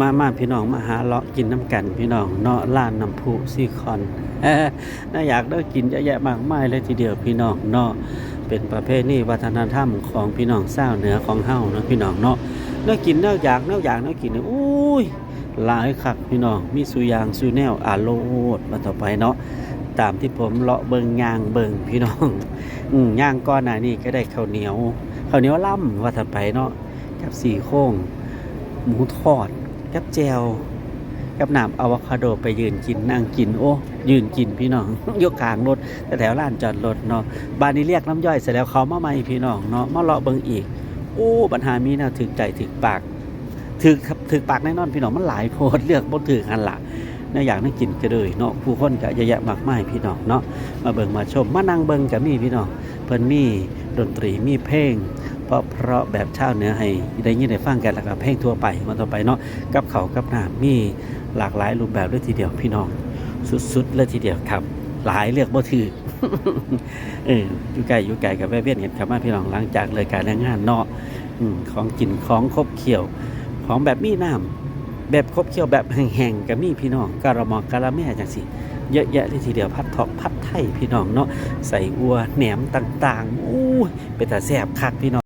มามาพี่น้องมาหาเลาะกินน้ำกัน พี่น้องเนาะร้านน้ำพุซีคอนเน่าอยากได้กินเยอะแยะมากมายเลยทีเดียวพี่น้องเนาะเป็นประเพณีวัฒนธรรมของพี่น้องเศร้าเหนือของเฮาเนาะพี่น้องเนาะเนื้อกินเนื้อยากเนื้อยากเนื้อกินเนี่ยอุ้ยหลายคักพี่น้องมีสุยางสุแนวอาโลดมาต่อไปเนาะตามที่ผมเลาะเบิงยางเบิงพี่น้องอืมย่างก้อนหน้านี่ก็ได้ข้าวเหนียวข้าวเหนียวล่ำว่าต่อไปเนาะกับสี่โค้งหมูทอด กับแจวกับน้ำอะวคาโดไปยืนกินนั่งกินโอ้ยืนกินพี่น้องยกกลางรถแถวร้านจอดรถเนาะบานนี้เรียกน้ำย่อยเสร็จแล้วเขามาใหม่พี่น้องเนาะมาเลาะเบิงอีกโอ้ปัญหามีแนวถึกใจถึกปากถึกถึกปากแน่นอนพี่น้องมันหลายโพดเลือกบ่ถึกอันละน่าอยากนั่งกินก็เลยเนาะผู้คนก็เยอะแยะมากมายพี่น้องเนาะมาเบิงมาชมมานั่งเบิงกับมีพี่น้องเพิ่นมีดนตรีมีเพลง เพราะเพราะแบบชาวเหนือให้ได้ยินได้ฟังกันแล้วก็เพลงทั่วไปมาต่อไปเนาะกับเขากับหน้ำมีหลากหลายรูปแบบเลยทีเดียวพี่น้อง สุดๆเลยทีเดียวครับ หลายเลือกบ่ถือเอออยู่ไกลอยู่ไกลกับแวะเวียนกันครับมาพี่น้องหลังจากเลยการงงานเนาะของกินของครบเคี่ยว ของแบบมีน้ำแบบครบเคี่ยวแบบแห้งๆกับมีพี่น้องกะระมอกกะละแม่จังสิเยอะแยะเลยทีเดียวพัดทอกพัดไทยพี่น้องเนาะใส่อัวแหนมต่างๆอู้เป็นต่แซ่บคักพี่น้อง